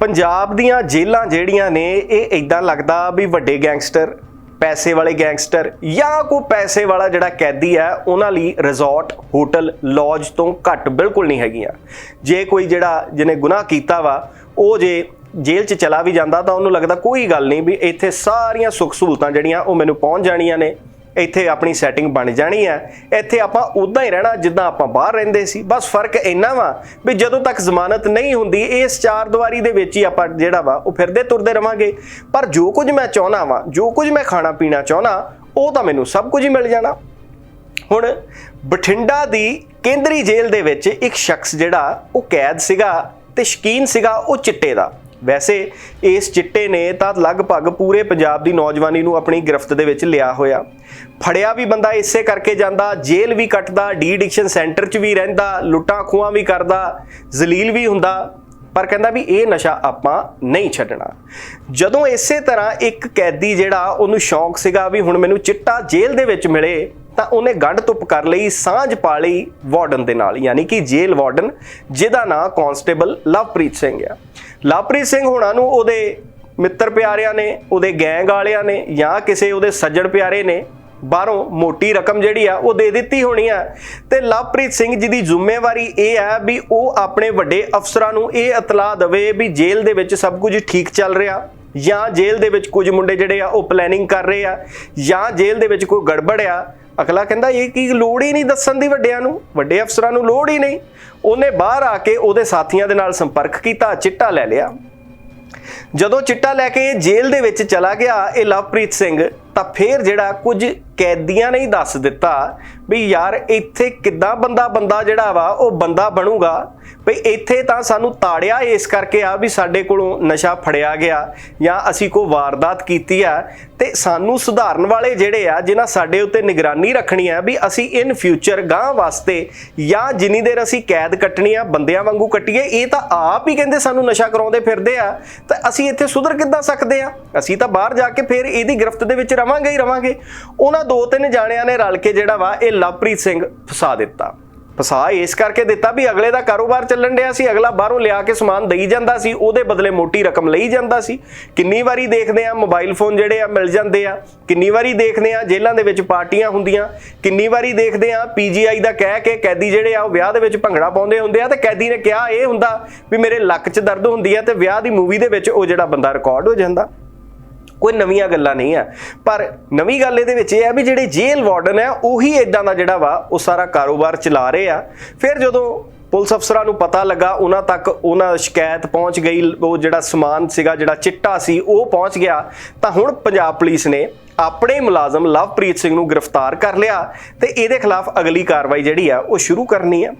ਪੰਜਾਬ ਦੀਆਂ ਜੇਲ੍ਹਾਂ ਜਿਹੜੀਆਂ ਨੇ, ਇਹ ਇਦਾਂ ਲੱਗਦਾ ਵੀ ਵੱਡੇ ਗੈਂਗਸਟਰ, ਪੈਸੇ ਵਾਲੇ ਗੈਂਗਸਟਰ ਜਾਂ ਕੋਈ ਪੈਸੇ ਵਾਲਾ ਜਿਹੜਾ ਕੈਦੀ ਹੈ, ਉਹਨਾਂ ਲਈ ਰਿਜ਼ੋਰਟ ਹੋਟਲ ਲੌਜ ਤੋਂ ਘੱਟ ਬਿਲਕੁਲ ਨਹੀਂ ਹੈਗੀਆਂ। ਜੇ ਕੋਈ ਜਿਹੜਾ ਜਿਹਨੇ ਗੁਨਾਹ ਕੀਤਾ ਵਾ, ਉਹ ਜੇ ਜੇਲ੍ਹ 'ਚ ਚਲਾ ਵੀ ਜਾਂਦਾ ਤਾਂ ਉਹਨੂੰ ਲੱਗਦਾ ਕੋਈ ਗੱਲ ਨਹੀਂ ਵੀ ਇੱਥੇ ਸਾਰੀਆਂ ਸੁੱਖ ਸਹੂਲਤਾਂ ਜਿਹੜੀਆਂ ਉਹ ਮੈਨੂੰ ਪਹੁੰਚ ਜਾਣੀਆਂ ਨੇ। ਇੱਥੇ ਆਪਣੀ ਸੈਟਿੰਗ ਬਣ ਜਾਣੀ ਹੈ। ਇੱਥੇ ਆਪਾਂ ਉਦਾਂ ਹੀ ਰਹਿਣਾ ਜਿੱਦਾਂ ਆਪਾਂ ਬਾਹਰ ਰਹਿੰਦੇ ਸੀ। ਬਸ ਫ਼ਰਕ ਇੰਨਾ ਵਾ ਵੀ ਜਦੋਂ ਤੱਕ ਜ਼ਮਾਨਤ ਨਹੀਂ ਹੁੰਦੀ, ਇਸ ਚਾਰ ਦੀਵਾਰੀ ਦੇ ਵਿੱਚ ਹੀ ਆਪਾਂ ਜਿਹੜਾ ਵਾ, ਉਹ ਫਿਰਦੇ ਤੁਰਦੇ ਰਵਾਂਗੇ। ਪਰ ਜੋ ਕੁਝ ਮੈਂ ਚਾਹਣਾ ਵਾ, ਜੋ ਕੁਝ ਮੈਂ ਖਾਣਾ ਪੀਣਾ ਚਾਹਣਾ ਉਹ ਤਾਂ ਮੈਨੂੰ ਸਭ ਕੁਝ ਹੀ ਮਿਲ ਜਾਣਾ। ਹੁਣ ਬਠਿੰਡਾ ਦੀ ਕੇਂਦਰੀ ਜੇਲ੍ਹ ਦੇ ਵਿੱਚ ਇੱਕ ਸ਼ਖਸ ਜਿਹੜਾ, ਉਹ ਕੈਦ ਸੀਗਾ ਤੇ ਸ਼ਕੀਨ ਸੀਗਾ, ਉਹ ਚਿੱਟੇ ਦਾ। ਵੈਸੇ ਇਸ ਚਿੱਟੇ ਨੇ ਤਾਂ ਲਗਭਗ ਪੂਰੇ ਪੰਜਾਬ ਦੀ ਨੌਜਵਾਨੀ ਨੂੰ ਆਪਣੀ ਗ੍ਰਿਫਤ ਦੇ ਵਿੱਚ ਲਿਆ ਹੋਇਆ। ਫੜਿਆ ਵੀ ਬੰਦਾ ਇਸੇ ਕਰਕੇ ਜਾਂਦਾ, ਜੇਲ੍ਹ ਵੀ ਕੱਟਦਾ ਡੀ ਐਡਿਕਸ਼ਨ ਸੈਂਟਰ 'ਚ ਵੀ ਰਹਿੰਦਾ, ਲੁੱਟਾਂ ਖੋਹਾਂ ਵੀ ਕਰਦਾ, ਜ਼ਲੀਲ ਵੀ ਹੁੰਦਾ। ਪਰ ਕਹਿੰਦਾ ਵੀ ਇਹ ਨਸ਼ਾ ਆਪਾਂ ਨਹੀਂ ਛੱਡਣਾ। ਜਦੋਂ ਇਸੇ ਤਰ੍ਹਾਂ ਇੱਕ ਕੈਦੀ ਜਿਹੜਾ ਉਹਨੂੰ ਸ਼ੌਂਕ ਸੀਗਾ ਵੀ ਹੁਣ ਮੈਨੂੰ ਚਿੱਟਾ ਜੇਲ੍ਹ ਦੇ ਵਿੱਚ ਮਿਲੇ, ਤਾਂ ਉਹਨੇ ਗੰਢ ਤੁਪ ਕਰ ਲਈ, ਸਾਂਝ ਪਾ ਲਈ ਵਾਰਡਨ ਦੇ ਨਾਲ, ਯਾਨੀ ਕਿ ਜੇਲ੍ਹ ਵਾਰਡਨ, ਜਿਹਦਾ ਨਾਂ ਕਾਂਸਟੇਬਲ ਲਵਪ੍ਰੀਤ ਸਿੰਘ ਆ। ਲਵਪ੍ਰੀਤ ਸਿੰਘ ਹੋਣਾ ਨੂੰ ਉਹਦੇ ਮਿੱਤਰ ਪਿਆਰਿਆਂ ਨੇ, ਉਹਦੇ ਗੈਂਗ ਵਾਲਿਆਂ ਨੇ ਜਾਂ ਕਿਸੇ ਉਹਦੇ ਸੱਜਣ ਪਿਆਰੇ ਨੇ, ਬਾਹਰੋਂ ਮੋਟੀ ਰਕਮ ਜਿਹੜੀ ਆ ਉਹ ਦੇ ਦਿੱਤੀ ਹੋਣੀ ਆ। ਤੇ ਲਵਪ੍ਰੀਤ ਸਿੰਘ ਜੀ ਦੀ ਜ਼ਿੰਮੇਵਾਰੀ ਇਹ ਹੈ ਵੀ ਉਹ ਆਪਣੇ ਵੱਡੇ ਅਫਸਰਾਂ ਨੂੰ ਇਹ ਇਤਲਾਹ ਦੇਵੇ ਵੀ ਜੇਲ੍ਹ ਦੇ ਵਿੱਚ ਸਭ ਕੁਝ ਠੀਕ ਚੱਲ ਰਿਹਾ ਜਾਂ ਜੇਲ੍ਹ ਦੇ ਵਿੱਚ ਕੁਝ ਮੁੰਡੇ ਜਿਹੜੇ ਆ ਉਹ ਪਲੈਨਿੰਗ ਕਰ ਰਹੇ ਆ ਜਾਂ ਜੇਲ੍ਹ ਦੇ ਵਿੱਚ ਕੋਈ ਗੜਬੜ ਆ। ਅਗਲਾ ਕਹਿੰਦਾ, ਇਹ ਕੀ ਲੋੜ ਹੀ ਨਹੀਂ ਦੱਸਣ ਦੀ ਵੱਡਿਆਂ ਨੂੰ? ਵੱਡੇ ਅਫਸਰਾਂ ਨੂੰ ਲੋੜ ਹੀ ਨਹੀਂ। ਉਹਨੇ ਬਾਹਰ ਆ ਕੇ ਉਹਦੇ ਸਾਥੀਆਂ ਦੇ ਨਾਲ ਸੰਪਰਕ ਕੀਤਾ, ਚਿੱਟਾ ਲੈ ਲਿਆ। ਜਦੋਂ ਚਿੱਟਾ ਲੈ ਕੇ ਜੇਲ੍ਹ ਦੇ ਵਿੱਚ ਚਲਾ ਗਿਆ, ਇਹ ਲਵਪ੍ਰੀਤ ਸਿੰਘ, ਤਾਂ ਫੇਰ ਜਿਹੜਾ ਕੁਝ ਕੈਦੀਆਂ ਨੇ ਹੀ ਦੱਸ ਦਿੱਤਾ ਵੀ ਯਾਰ ਇੱਥੇ ਕਿੱਦਾਂ ਬੰਦਾ ਬੰਦਾ ਜਿਹੜਾ ਵਾ ਉਹ ਬੰਦਾ ਬਣੂਗਾ। ਵੀ ਇੱਥੇ ਤਾਂ ਸਾਨੂੰ ਤਾੜਿਆ ਇਸ ਕਰਕੇ ਆ ਵੀ ਸਾਡੇ ਕੋਲੋਂ ਨਸ਼ਾ ਫੜਿਆ ਗਿਆ ਜਾਂ ਅਸੀਂ ਕੋਈ ਵਾਰਦਾਤ ਕੀਤੀ ਆ ਤੇ ਸਾਨੂੰ ਸੁਧਾਰਨ ਵਾਲੇ ਜਿਹੜੇ ਆ ਜਿਨ੍ਹਾਂ ਸਾਡੇ ਉੱਤੇ ਨਿਗਰਾਨੀ ਰੱਖਣੀ ਆ ਵੀ ਅਸੀਂ ਇਨ ਫਿਊਚਰ ਗਾਂ ਵਾਸਤੇ ਜਾਂ ਜਿੰਨੀ ਦੇਰ ਅਸੀਂ ਕੈਦ ਕੱਟਣੀ ਆ ਬੰਦਿਆਂ ਵਾਂਗੂ ਕੱਟੀਏ, ਇਹ ਤਾਂ ਆਪ ਹੀ ਕਹਿੰਦੇ ਸਾਨੂੰ ਨਸ਼ਾ ਕਰਾਉਂਦੇ ਫਿਰਦੇ ਆ। ਤਾਂ ਅਸੀਂ ਇੱਥੇ ਸੁਧਰ ਕਿੱਦਾਂ ਸਕਦੇ ਆ? ਅਸੀਂ ਤਾਂ ਬਾਹਰ ਜਾ ਕੇ ਫਿਰ ਇਹਦੀ ਗ੍ਰਿਫਤ ਦੇ ਵਿੱਚ ਰਵਾਂਗੇ ਹੀ ਰਵਾਂਗੇ। ਉਹਨਾਂ ਦੋ ਤਿੰਨ ਜਾਣਿਆਂ ਨੇ ਰਲ ਕੇ ਜਿਹੜਾ ਵਾ ਇਹ ਲਵਪ੍ਰੀਤ ਸਿੰਘ ਫਸਾ ਦਿੱਤਾ। ਫਸਾ ਇਸ ਕਰਕੇ ਦਿੱਤਾ ਵੀ ਅਗਲੇ ਦਾ ਕਾਰੋਬਾਰ ਚੱਲਣ ਡਿਆ ਸੀ, ਅਗਲਾ ਬਾਹਰੋਂ ਲਿਆ ਕੇ ਸਮਾਨ ਦੇਈ ਜਾਂਦਾ ਸੀ, ਉਹਦੇ ਬਦਲੇ ਮੋਟੀ ਰਕਮ ਲਈ ਜਾਂਦਾ ਸੀ। ਕਿੰਨੀ ਵਾਰੀ ਦੇਖਦੇ ਆ ਮੋਬਾਈਲ ਫੋਨ ਜਿਹੜੇ ਆ ਮਿਲ ਜਾਂਦੇ ਆ, ਕਿੰਨੀ ਵਾਰੀ ਦੇਖਦੇ ਆ ਜੇਲ੍ਹਾਂ ਦੇ ਵਿੱਚ ਪਾਰਟੀਆਂ ਹੁੰਦੀਆਂ, ਕਿੰਨੀ ਵਾਰੀ ਦੇਖਦੇ ਆ ਪੀਜੀਆਈ ਦਾ ਕਹਿ ਕੇ ਕੈਦੀ ਜਿਹੜੇ ਆ ਉਹ ਵਿਆਹ ਦੇ ਵਿੱਚ ਭੰਗੜਾ ਪਾਉਂਦੇ ਹੁੰਦੇ ਆ ਤੇ ਕੈਦੀ ਨੇ ਕਿਹਾ ਇਹ ਹੁੰਦਾ ਵੀ ਮੇਰੇ ਲੱਕ 'ਚ ਦਰਦ ਹੁੰਦੀ ਆ ਤੇ ਵਿਆਹ ਦੀ ਮੂਵੀ ਦੇ ਵਿੱਚ ਉਹ ਜਿਹੜਾ ਬੰਦਾ ਰਿਕਾਰਡ ਹੋ ਜਾਂਦਾ। ਕੋਈ ਨਵੀਆਂ ਗੱਲਾਂ ਨਹੀਂ ਆ। ਪਰ ਨਵੀਂ ਗੱਲ ਇਹਦੇ ਵਿੱਚ ਇਹ ਆ ਵੀ ਜਿਹੜੇ ਜੇਲ੍ਹ ਵਾਰਡਨ ਹੈ ਉਹੀ ਇਦਾਂ ਦਾ ਜਿਹੜਾ ਵਾ, ਉਹ ਸਾਰਾ ਕਾਰੋਬਾਰ ਚਲਾ ਰਹੇ ਆ। ਫਿਰ ਜਦੋਂ ਪੁਲਿਸ ਅਫਸਰਾਂ ਨੂੰ ਪਤਾ ਲੱਗਾ, ਉਹਨਾਂ ਤੱਕ ਉਹਨਾਂ ਸ਼ਿਕਾਇਤ ਪਹੁੰਚ ਗਈ, ਉਹ ਜਿਹੜਾ ਸਮਾਨ ਸੀਗਾ, ਜਿਹੜਾ ਚਿੱਟਾ ਸੀ, ਉਹ ਪਹੁੰਚ ਗਿਆ। ਤਾਂ ਹੁਣ ਪੰਜਾਬ ਪੁਲਿਸ ਨੇ ਆਪਣੇ ਮੁਲਾਜ਼ਮ ਲਵਪ੍ਰੀਤ ਸਿੰਘ ਨੂੰ ਗ੍ਰਿਫਤਾਰ ਕਰ ਲਿਆ ਤੇ ਇਹਦੇ ਖਿਲਾਫ ਅਗਲੀ ਕਾਰਵਾਈ ਜਿਹੜੀ ਆ, ਉਹ ਸ਼ੁਰੂ ਕਰਨੀ ਆ।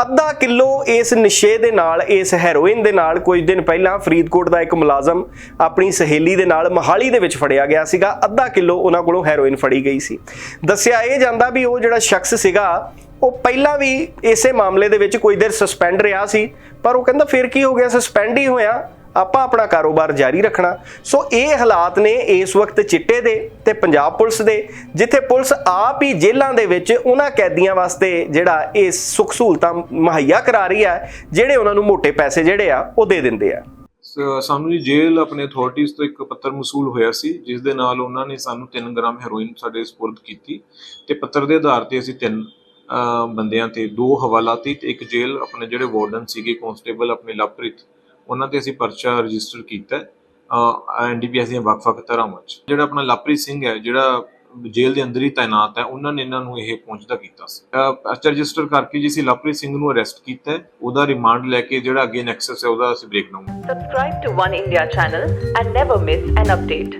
ਅੱਧਾ ਕਿਲੋ ਇਸ ਨਸ਼ੇ ਦੇ ਨਾਲ, ਇਸ ਹੈਰੋਇਨ ਦੇ ਨਾਲ ਕੁਝ ਦਿਨ ਪਹਿਲਾਂ ਫਰੀਦਕੋਟ ਦਾ ਇੱਕ ਮੁਲਾਜ਼ਮ ਆਪਣੀ ਸਹੇਲੀ ਦੇ ਨਾਲ ਮਹਾਲੀ ਦੇ ਵਿੱਚ ਫੜਿਆ ਗਿਆ ਸੀਗਾ। ਅੱਧਾ ਕਿਲੋ ਉਹਨਾਂ ਕੋਲੋਂ ਹੈਰੋਇਨ ਫੜੀ ਗਈ ਸੀ। ਦੱਸਿਆ ਇਹ ਜਾਂਦਾ ਵੀ ਉਹ ਜਿਹੜਾ ਸ਼ਖਸ ਸੀਗਾ, ਉਹ ਪਹਿਲਾਂ ਵੀ ਇਸੇ ਮਾਮਲੇ ਦੇ ਵਿੱਚ ਕੁਝ ਦੇਰ ਸਸਪੈਂਡ ਰਿਹਾ ਸੀ, ਪਰ ਉਹ ਕਹਿੰਦਾ ਫਿਰ ਕੀ ਹੋ ਗਿਆ? ਸਸਪੈਂਡ ਹੀ ਹੋਇਆ। ਆਪਾਂ ਆਪਣਾ ਕਾਰੋਬਾਰ ਜਾਰੀ ਰੱਖਣਾ। ਸੋ ਇਹ ਹਾਲਾਤ ਨੇ ਇਸ ਵਕਤ ਚਿੱਟੇ ਦੇ ਤੇ ਪੰਜਾਬ ਪੁਲਿਸ ਦੇ, ਜਿੱਥੇ ਪੁਲਿਸ ਆਪ ਹੀ ਜੇਲ੍ਹਾਂ ਦੇ ਵਿੱਚ ਉਹਨਾਂ ਕੈਦੀਆਂ ਵਾਸਤੇ ਜਿਹੜਾ ਇਹ ਸੁੱਖ ਸਹੂਲਤਾਂ ਮੁਹੱਈਆ ਕਰਾ ਰਹੀ ਹੈ, ਜਿਹੜੇ ਉਹਨਾਂ ਨੂੰ ਮੋٹے ਪੈਸੇ ਜਿਹੜੇ ਆ, ਉਹ ਦੇ ਦਿੰਦੇ ਆ। ਸਾਨੂੰ ਜੀ ਜੇਲ੍ਹ ਆਪਣੇ ਅਥਾਰਟੀਜ਼ ਤੋਂ ਇੱਕ ਪੱਤਰ ਮਸੂਲ ਹੋਇਆ ਸੀ, ਜਿਸ ਦੇ ਨਾਲ ਉਹਨਾਂ ਨੇ ਸਾਨੂੰ 3 ਗ੍ਰਾਮ ਹੈਰੋਇਨ ਸਾਡੇ ਸਪੁਰਦ ਕੀਤੀ ਤੇ ਪੱਤਰ ਦੇ ਆਧਾਰ ਤੇ ਅਸੀਂ ਤਿੰਨ ਬੰਦਿਆਂ ਤੇ ਦੋ ਹਵਾਲਾਤੀ ਤੇ ਇੱਕ ਜੇਲ੍ਹ ਆਪਣੇ ਜਿਹੜੇ ਵਾਰਡਨ ਸੀਗੇ ਕਨਸਟੇਬਲ ਆਪਣੇ ਲਵਪ੍ਰੀਤ ਉਹਨਾਂ ਤੇ ਅਸੀਂ ਪਰਚਾ ਰਜਿਸਟਰ ਕੀਤਾ ਐਨਡੀਪੀਐਸ ਦੀਆਂ ਵੱਖ-ਵੱਖ ਧਾਰਾਵਾਂ 'ਚ ਜਿਹੜਾ ਆਪਣਾ ਲਵਪ੍ਰੀਤ ਸਿੰਘ ਹੈ, ਜਿਹੜਾ ਜੇਲ੍ਹ ਦੇ ਅੰਦਰ ਹੀ ਤਾਇਨਾਤ ਹੈ, ਉਹਨਾਂ ਨੇ ਇਹਨਾਂ ਨੂੰ ਇਹ ਪਹੁੰਚਦਾ ਕੀਤਾ ਸੀ ਪਰਚਾ ਰਜਿਸਟਰ ਕਰਕੇ ਜੀ ਅਸੀਂ ਲਵਪ੍ਰੀਤ ਸਿੰਘ ਨੂੰ ਅਰੈਸਟ ਕੀਤਾ ਉਹਦਾ ਰਿਮਾਂਡ ਲੈ ਕੇ ਜਿਹੜਾ ਅੱਗੇ ਨੈਕਸਸ ਹੈ, ਉਹਦਾ ਅਸੀਂ breakdown Subscribe to One India channel and never miss an update.